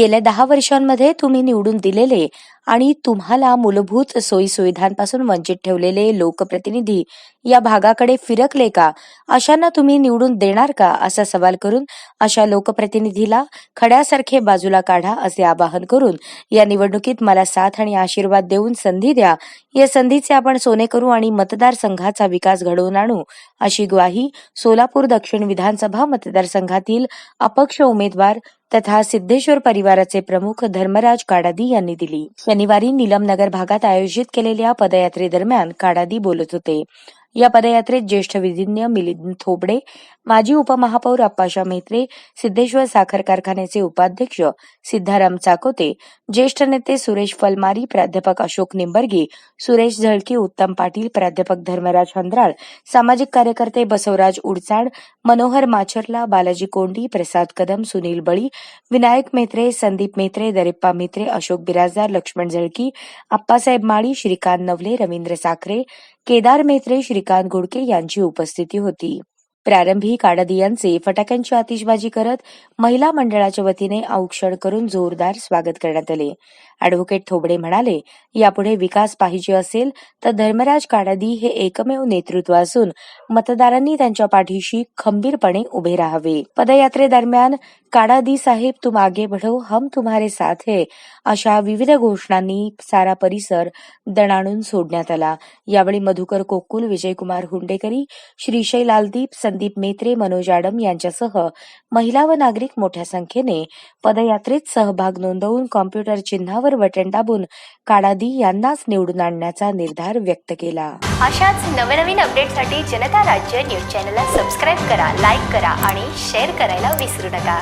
गेल्या दहा वर्षांमध्ये तुम्ही निवडून दिलेले आणि तुम्हाला मूलभूत सोयीसुविधांपासून वंचित ठेवलेले लोकप्रतिनिधी या भागाकडे फिरकले का? अशांना तुम्ही निवडून देणार का? असा सवाल करून अशा लोकप्रतिनिधीला खड्यासारखे बाजूला काढा असे आवाहन करून या निवडणुकीत मला साथ आणि आशीर्वाद देऊन संधी द्या. या संधीचे आपण सोने करू आणि मतदारसंघाचा विकास घडवून आणू अशी ग्वाही सोलापूर दक्षिण विधानसभा मतदारसंघातील अपक्ष उमेदवार तथा सिद्धेश्वर परिवाराचे प्रमुख धर्मराज काडादी यांनी दिली. शनिवारी निलमनगर भागात आयोजित केलेल्या पदयात्रेदरम्यान काडादी बोलत होते. या पदयात्रेत ज्येष्ठ विधिज्ञ मिलिंद थोबडे माजी उपमहापौर अप्पाशा मेत्रे सिद्धेश्वर साखर कारखान्याचे उपाध्यक्ष सिद्धाराम चाकोते ज्येष्ठ नेते सुरेश फलमारी प्राध्यापक अशोक निंबर्गी सुरेश झळकी उत्तम पाटील प्राध्यापक धर्मराज हंद्राळ सामाजिक कार्यकर्ते बसवराज उडचाड मनोहर माछरला बालाजी कोंडी प्रसाद कदम सुनील बळी विनायक मेत्रे संदीप मेत्रे दरिप्पा मेत्रे अशोक बिराजदार लक्ष्मण झळकी आप्पासाहेब माळी श्रीकांत नवले रवींद्र साखरे केदार मेत्रे श्रीकांत घोडके यांची उपस्थिती होती. प्रारंभी काडदियांचे फटाक्यांची आतिषबाजी करत महिला मंडळाच्या वतीने औक्षण करून जोरदार स्वागत करण्यात आले. अॅडव्होकेट थोबडे म्हणाले यापुढे विकास पाहिजे असेल तर धर्मराज काडादी हे एकमेव नेतृत्व असून मतदारांनी त्यांच्या पाठीशी खंबीरपणे उभे राहावे. पदयात्रेदरम्यान काडादी साहेब तुम आगे बढ़ो हम तुम्हारे साथ है अशा विविध घोषणांनी सारा परिसर दणाणून सोडण्यात आला. यावेळी मधुकर कोकुल विजयकुमार हुंडेकरी श्रीशैल लालदीप संदीप मेत्रे मनोज आडम यांच्यासह महिला व नागरिक मोठ्या संख्येने पदयात्रेत सहभाग नोंदवून कॉम्प्युटर चिन्हावर बटन दाबून काडादी यांनाच निवडून आणण्याचा निर्धार व्यक्त केला. अशाच नवनवीन अपडेटसाठी जनता राज्य न्यूज चॅनलला सबस्क्राईब करा लाईक करा आणि शेअर करायला विसरू नका.